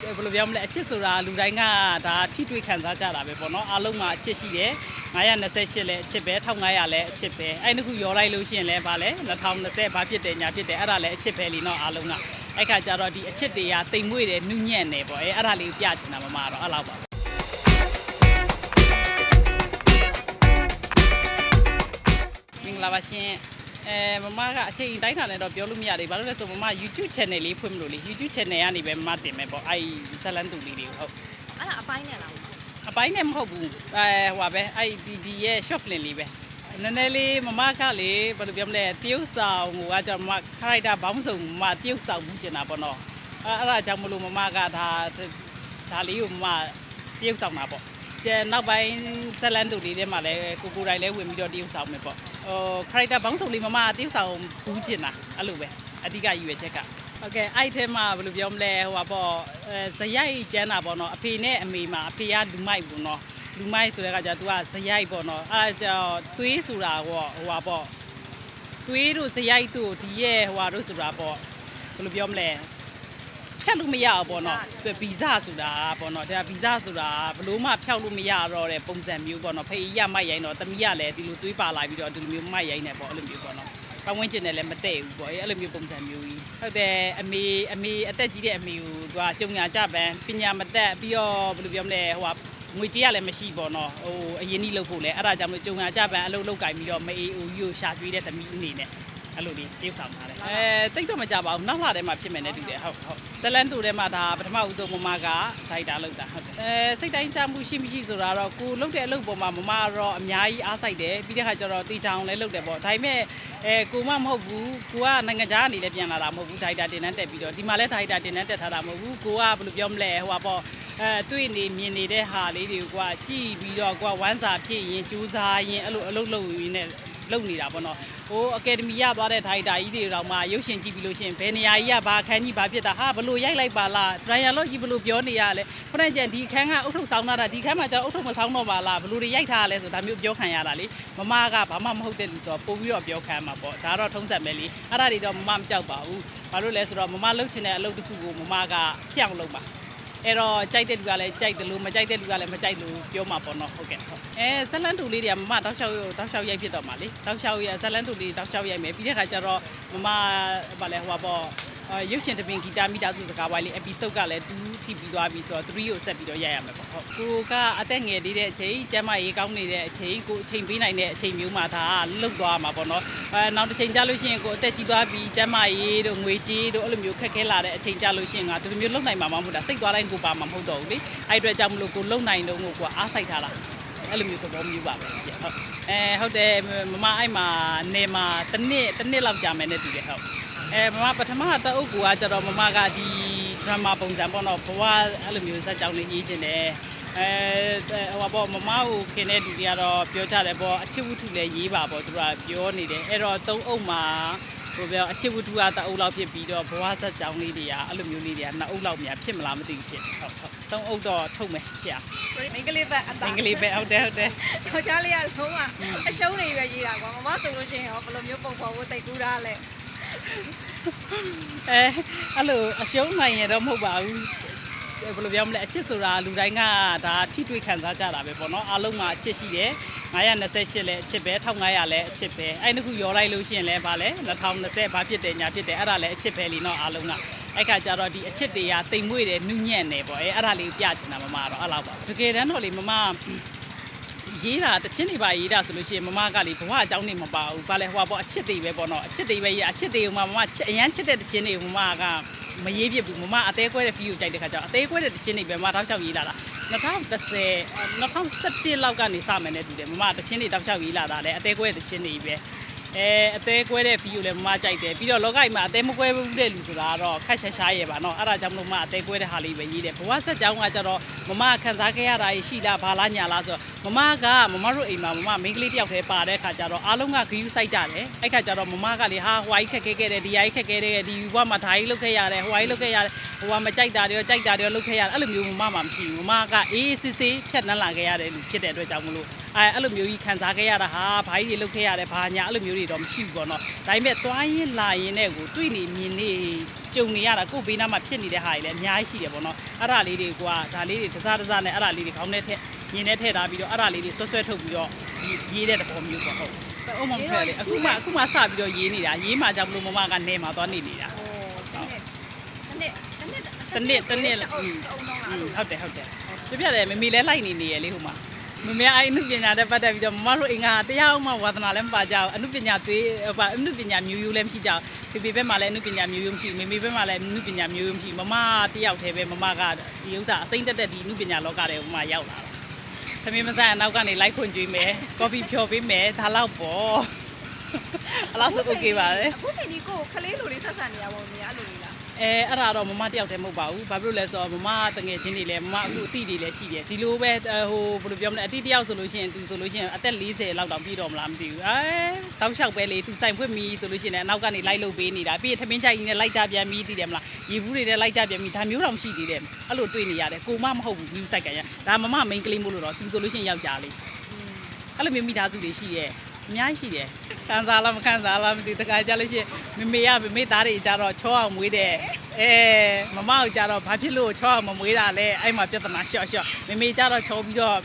ဘယ်လိုပြောမလဲအချစ်ဆိုတာလူတိုင်းကဒါထိတွေ့ခံစားကြတာပဲပေါ့နော်အားလုံးမှာအချစ်ရှိတယ်928လည်းအချစ်ပဲ1500လည်းအချစ်ပဲအဲ့ဒီခုရောလိုက်လို့ရှိရင်လည်းဗာလဲ2020ဘာဖြစ်တယ်ညာဖြစ်တယ်အဲ့ဒါလည်းအချစ်ပဲလीနော်အားလုံးကအဲ့ခါကျတော့ဒီအချစ်တွေကတိမ်မွေ့တယ်နုညံ့တယ်ပေါ့အဲ့အဲ့ဒါလေးကိုပြချင်တာမမတော့အဲ့လောက်ပါမင်္ဂလာပါရှင် အဲမမကအချိန်တိုင်းတာနဲ့တော့ပြောလို့မရသေးဘူးဘာလို့လဲဆိုမမ YouTube channel လေးဖွင့်မလို့လေ YouTube channel ကနေပဲမမတင်မယ်ပေါ့အဲ့ဇလန်တူလေးတွေကိုဟုတ်အဲ့ဒါအပိုင်းနဲ့လားအပိုင်းနဲ့မဟုတ်ဘူးအဲဟိုပါပဲအဲ့ဒီဒီရဲ့ short film လေးပဲနည်းနည်းလေးမမကလေဘယ်လိုပြောမလဲတရုပ်ဆောင်ဟိုကကျွန်တော်မ character ဘောင်းစုံမတရုပ်ဆောင်မှုကျင်တာပေါ့နော်အဲအဲ့ဒါကြောင့်မလို့မမကဒါဒါလေးကိုမမတရုပ်ဆောင်တာပေါ့ကျန်နောက်ပိုင်းဇလန်တူလေးထဲမှာလည်းကိုကိုတိုင်းလည်းဝင်ပြီးတော့တရုပ်ဆောင်မယ်ပေါ့ ဟို character ဘောင်းစုံလေးမမတရုပ်ဆောင်ဘူးကျင်တာအဲ့လိုပဲအဓိကရည်ရွယ်ချက်ကဟုတ်ကဲ့အဲ့ဒီထဲမှာဘယ်လိုပြောမလဲဟိုပါပေါ့အဲဇရိုက်ကျန်းတာပေါ့နော်အဖေနဲ့အမေမှာအဖေကလူမိုက်ပေါ့နော်လူမိုက်ဆိုတဲ့ကကြာ तू ကဇရိုက်ပေါ့နော်အဲ့ဒါကြောင့်သွေးဆိုတာပေါ့ဟိုပါပေါ့သွေးတို့ဇရိုက်တို့ဒီရဲ့ဟိုပါတို့ဆိုတာပေါ့ဘယ်လိုပြောမလဲ ဖြတ်လို့မရဘူးပေါ့နော်သူဗီဇဆိုတာပေါ့နော်ဒါဗီဇဆိုတာဘလို့မှဖြောက်လို့မရတော့တဲ့ပုံစံမျိုးပေါ့နော်ဖေးရမိုက်ရိုင်းတော့တမီးကလည်းဒီလိုသွေးပါလာပြီးတော့ဒီလိုမျိုးမိုက်ရိုင်းနေပေါ့အဲ့လိုမျိုးပေါ့နော်ပတ်ဝန်းကျင်နဲ့လည်းမတည့်ဘူးပေါ့အဲ့လိုမျိုးပုံစံမျိုးကြီးဟုတ်တယ်အမေအမေအသက်ကြီးတဲ့အမေကိုသူကကြုံညာကြပန်းပညာမတတ်ပြီးတော့ဘယ်လိုပြောမလဲဟိုကငွေကြေးကလည်းမရှိပေါ့နော်ဟိုအရင်ကြီးလုပ်ဖို့လဲအဲ့ဒါကြောင့်မလို့ကြုံညာကြပန်းအလုပ်လုပ်ကင်ပြီးတော့မအေးဦးကြီးကိုရှာကျွေးတဲ့တမီးအနေနဲ့ အဲ့လိုလေးပြေးဆောင်ထားတယ်အဲတိတ်တော့မကြပါဘူးနောက်လာထဲမှာဖြစ်မယ်နဲ့တူတယ်ဟုတ်ဟုတ်ဇလန်တူထဲမှာဒါပထမဦးဆုံးမမကဒိုက်တာလုပ်တာဟုတ်တယ်အဲစိတ်တိုင်းကြမှုရှိမရှိဆိုတာတော့ကိုလုပ်တဲ့အလုပ်ပေါ်မှာမမကတော့အများကြီးအားစိုက်တယ်ပြီးတဲ့ခါကျတော့တီချောင်လည်းလုပ်တယ်ပေါ့ဒါပေမဲ့အဲကိုမမဟုတ်ဘူးကိုကနိုင်ငံခြားကနေလည်းပြန်လာတာမဟုတ်ဘူးဒိုက်တာတင်တန်းတက်ပြီးတော့ဒီမှာလည်းဒိုက်တာတင်တန်းတက်ထားတာမဟုတ်ဘူးကိုကဘယ်လိုပြောမလဲဟိုပါပေါ့အဲတွေ့နေမြင်နေတဲ့ဟာလေးတွေကိုကကြည့်ပြီးတော့ကိုကဝမ်းစာဖြစ်ရင်ကြိုးစားရင်အဲ့လိုအလုပ်လုပ်ရင်းနဲ့ လုပ်နေတာပေါ့နော်ဟိုအကယ်ဒမီရသွားတဲ့ဒိုက်တာကြီးတွေတော့မှရုပ်ရှင်ကြည့်ပြီးလို့ရှိရင်ဘယ်နေရာကြီးကဘာအခန်းကြီးဘာဖြစ်တာဟာဘလို့ရိုက်လိုက်ပါလားဒရိုင်ယာလော့ကြီးဘလို့ပြောနေရလဲခုနကကျန်ဒီအခန်းကအုတ်ထုတ်ဆောင်တာဒီအခန်းမှာကျတော့အုတ်ထုတ်မဆောင်တော့ပါလားဘလို့တွေရိုက်ထားရလဲဆိုဒါမျိုးပြောခံရတာလေမမကဘာမှမဟုတ်တဲ့လူဆိုတော့ပို့ပြီးတော့ပြောခံမှာပေါ့ဒါတော့ထုံးစံပဲလေအဲ့ဒါတွေတော့မမမကြောက်ပါဘူးဘာလို့လဲဆိုတော့မမလှုပ်ချင်တဲ့အလုပ်တစ်ခုကိုမမကဖြောင်းလုပ်ပါ အဲ့တော့ကြိုက်တဲ့လူကလည်းကြိုက်တယ်လို့မကြိုက်တဲ့လူကလည်းမကြိုက်လို့ပြောမှာပေါ့နော်ဟုတ်ကဲ့ဟုတ်အဲဇလန်တူလေးတွေကမမတောက်လျှောက်တောက်လျှောက်ရိုက်ဖြစ်တော့မှာလေတောက်လျှောက်ရဇလန်တူလေးတောက်လျှောက်ရိုက်မယ်ပြီးတဲ့ခါကျတော့မမဗာလဲဟိုပါပေါ့အာ ရုပ်ရှင်တပင်ဂီတာမိသားစုစကားဝိုင်းလေး episode ကလည်း2ထိပြီးသွားပြီဆိုတော့3ကိုဆက်ပြီးတော့ရိုက်ရမယ်ပေါ့ဟုတ်ကိုကအသက်ငယ်သေးတဲ့အချိန်ကျမ်းမရေးကောင်းနေတဲ့အချိန်ကိုအချိန်ပေးနိုင်တဲ့အချိန်မျိုးမှာဒါကလုတ်သွားမှာပေါ့နော်အဲနောက်တစ်ချိန်ကြာလို့ရှိရင်ကိုအသက်ကြီးသွားပြီးကျမ်းမရေးတို့ငွေကြေးတို့အဲ့လိုမျိုးခက်ခဲလာတဲ့အချိန်ကြာလို့ရှိရင်ငါဒီလိုမျိုးလုတ်နိုင်မှာမဟုတ်တာစိတ်သွားတိုင်းကိုပါမှာမဟုတ်တော့ဘူးလေအဲ့အတွက်ကြောင့်မလို့ကိုလုတ်နိုင်တော့ကိုကအားစိုက်ထားတာအဲ့လိုမျိုးသဘောမျိုးပါပဲရှင်ဟုတ်အဲဟုတ်တယ်မမအဲ့မှာနေမှာတစ်နှစ်တစ်နှစ်လောက်ကြာမယ်နဲ့တူတယ်ဟုတ် အဲမမပထမတအုပ်ကူကကျတော့မမကဒီ drama ပုံစံပေါ့နော်ဘဝအဲ့လိုမျိုးစက်ကြောင်းလေးရေးခြင်းတယ်အဲဟိုပေါ့မမကိုခင်တဲ့လူတွေကတော့ပြောကြတယ်ပေါ့အချစ်ဝတ္ထုလည်းရေးပါပေါ့သူကပြောနေတယ်အဲ့တော့သုံးအုပ်မှာဟိုပြောအချစ်ဝတ္ထုကတအုပ်လောက်ဖြစ်ပြီးတော့ဘဝစက်ကြောင်းလေးတွေကအဲ့လိုမျိုးလေးတွေကနှစ်အုပ်လောက်များဖြစ်မလားမသိဘူးရှင့်ဟုတ်ဟုတ်သုံးအုပ်တော့ထုတ်မယ်ဖြစ်အောင်မိန်းကလေးပဲအအတာင်္ဂလိပ်ပဲဟုတ်တယ်ဟုတ်တယ်ယောက်ျားလေးကလုံးဝအရှုံးတွေပဲရေးတာကွာမမဆိုလို့ရှိရင်ရောဘယ်လိုမျိုးပုံဖော်ဖို့စိတ်ကူးတာလဲ အဲအဲ့လိုအရှုံးနိုင်ရတော့မဟုတ်ပါဘူးဘယ်လိုပြောမလဲအချစ်ဆိုတာလူတိုင်းကဒါထိတွေ့ခံစားကြတာပဲပေါ့နော်အားလုံးမှာအချစ်ရှိတယ်928လည်းအချစ်ပဲ1500လည်းအချစ်ပဲအဲ့ဒီခုရောလိုက်လို့ရှိရင်လည်းဗာလဲ2020ဘာဖြစ်တယ်ညာဖြစ်တယ်အဲ့ဒါလည်းအချစ်ပဲလीနော်အားလုံးကအဲ့ခါကျတော့ဒီအချစ်တွေကတိမ်မွေ့တယ်နုညံ့တယ်ပေါ့အဲအဲ့ဒါလေးကိုပြချင်တာမမတော့အဲ့လောက်ပါတကယ်တမ်းတော့လေမမ ရေးတာတချင်းတွေပါရေးတာဆိုလို့ရှိရင်မမကလေဘဝအကြောင်းနေမပါဘူး။ဘာလဲဟိုပေါ့အချစ်တွေပဲပေါ့နော်။အချစ်တွေပဲရေးအချစ်တွေကိုမှမမချစ်အရန်ချစ်တဲ့တချင်းတွေကိုမမကမရေးဖြစ်ဘူး။မမအသေးကွဲတဲ့ဖီကိုကြိုက်တဲ့ခါကျတော့အသေးကွဲတဲ့တချင်းတွေပဲမမတောက်လျှောက်ရေးလာတာ။2010 2017လောက်ကနေစမယ်နဲ့တူတယ်။မမတချင်းတွေတောက်လျှောက်ရေးလာတာလေအသေးကွဲတဲ့တချင်းတွေပဲ။ အဲအသေးကွဲတဲ့ဖီကိုလည်းမမကြိုက်တယ်ပြီးတော့လောကကြီးမှာအသေးမကွဲဘူးတဲ့လူဆိုတာကတော့ခက်ရှားရှားရဲ့ပါနော်အဲ့ဒါကြောင့်မလို့မအသေးကွဲတဲ့ဟာလေးပဲရေးတယ်ဘဝဆက်ကြောင်းကကျတော့မမခန်းစားခဲ့ရတာရှိလားဘာလားညာလားဆိုတော့မမကမမတို့အိမ်မှာမမမိန်းကလေးတယောက်တည်းပါတဲ့ခါကျတော့အားလုံးကဂယူးဆိုင်ကြတယ်အဲ့ခါကျတော့မမကလေဟာဟိုဟာကြီးခက်ခဲခဲ့တယ်ဒီဟာကြီးခက်ခဲတယ်ဒီဘဝမှာဒါကြီးလုတ်ခဲ့ရတယ်ဟိုဟာကြီးလုတ်ခဲ့ရတယ်ဟိုဟာမကြိုက်တာတွေရောကြိုက်တာတွေရောလုတ်ခဲ့ရတယ်အဲ့လိုမျိုးမမမှမရှိဘူးမမကအေးအေးဆေးဆေးဖြတ်နှန်းလာခဲ့ရတဲ့လူဖြစ်တဲ့အတွက်ကြောင့်မလို့ အဲအဲ့လိုမျိုးကြီးခံစားခဲ့ရတာဟာဘာကြီးတွေလုပ်ခဲ့ရတယ်ဘာညာအဲ့လိုမျိုးတွေတော့မရှိဘူးပေါ့နော်ဒါပေမဲ့သွားရင်လာရင်နဲ့ကိုတွေ့နေမြင်နေကြုံနေရတာကိုယ့်ဘေးနားမှာဖြစ်နေတဲ့ဟာတွေလည်းအများကြီးရှိတယ်ပေါ့နော်အဲ့ဒါလေးတွေကဒါလေးတွေတစားတစားနဲ့အဲ့ဒါလေးတွေခေါင်းထဲထက်မြင်ထဲထည့်ထားပြီးတော့အဲ့ဒါလေးတွေဆွဲဆွဲထုတ်ပြီးတော့ရေးတဲ့တဘောမျိုးပေါ့ဟုတ်အုံမမဖက်လေအခုမှအခုမှစပြီးတော့ရေးနေတာရေးမှကြောင့်မလို့မမကနေမှာသွားနေနေတာဟိုတနေ့တနေ့တနေ့တနေ့အုံတော့อืလားมဟုတ်တယ်ဟုတ်တယ်ပြပြတယ်မမေလဲလိုက်နေနေရလေဟိုမှာ မမေအဲ့အနုပညာတဲ့ပတ်သက်ပြီးတော့မမတို့အင်္ဂါတရားအောင်မှဝါသနာလည်းမပါကြဘူးအနုပညာသွေးဟိုအနုပညာမျိုးရိုးလည်းမရှိကြဘူးဖေဖေဘက်မှာလည်းအနုပညာမျိုးရိုးမရှိဘူးမေမေဘက်မှာလည်းအနုပညာမျိုးရိုးမရှိဘူးမမတယောက်တည်းပဲမမကဒီဥစ္စာအစိမ့်တက်တက်ဒီအနုပညာလောကထဲမှာမရောက်လာတာသမီးမဆန်အနောက်ကနေလိုက်ခွင့်ကြွေးမယ်ကော်ဖီဖြော်ပေးမယ်ဒါတော့ပေါ့အဲ့လောက်ဆိုโอเคပါလေ အခုချိန်ဒီကိုခလေးလိုလေးဆက်ဆံနေရပါဦးနေအဲ့လိုလေးလား အဲအဲ့ဒါတော့မမတယောက်တည်းမဟုတ်ပါဘူးဘာဖြစ်လို့လဲဆိုတော့မမတငယ်ချင်းတွေလည်းမမအခုအတိတွေလည်းရှိတယ်ဒီလိုပဲဟိုဘယ်လိုပြောမလဲအတိတယောက်ဆိုလို့ရှိရင်သူဆိုလို့ရှိရင်အသက်40လောက်တောင်ပြည့်တော့မလားမသိဘူးအဲတောက်လျှောက်ပဲလေသူစိုင်ဖွင့်ပြီဆိုလို့ရှိရင်လည်းအနောက်ကနေလိုက်လို့ပေးနေတာပြီးရင်ထမင်းကြိုက်ကြီးနဲ့လိုက်ကြပြန်ပြီတည်တယ်မလားရေဘူးတွေနဲ့လိုက်ကြပြန်ပြီဒါမျိုးတော့မရှိသေးတယ်အဲ့လိုတွေ့နေရတယ်ကိုမမဟုတ်ဘူး view site ကရဒါမမ main claim မို့လို့တော့သူဆိုလို့ရှိရင်ယောက်ျားလေးအဲ့လိုမျိုးမိသားစုတွေရှိရဲ့ အများကြီးရှိတယ်ခံစားလားမခံစားလားမသိဘူးတခါကြလို့ရှိရင်မမေရမမေသားတွေကြတော့ချောအောင်မွေးတယ်အဲမမကိုကြတော့ဘာဖြစ်လို့ချောအောင်မမွေးတာလဲအဲ့မှာပြဿနာရှော့ရှော့မမေကြတော့ချောပြီးတော့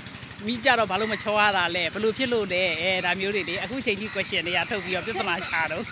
မိကြတော့ဘာလို့မချောရတာလဲဘလို့ဖြစ်လို့လဲအဲဒါမျိုးတွေလေအခုချိန်ကြီး question တွေကထုတ်ပြီးတော့ပြဿနာရှာတော့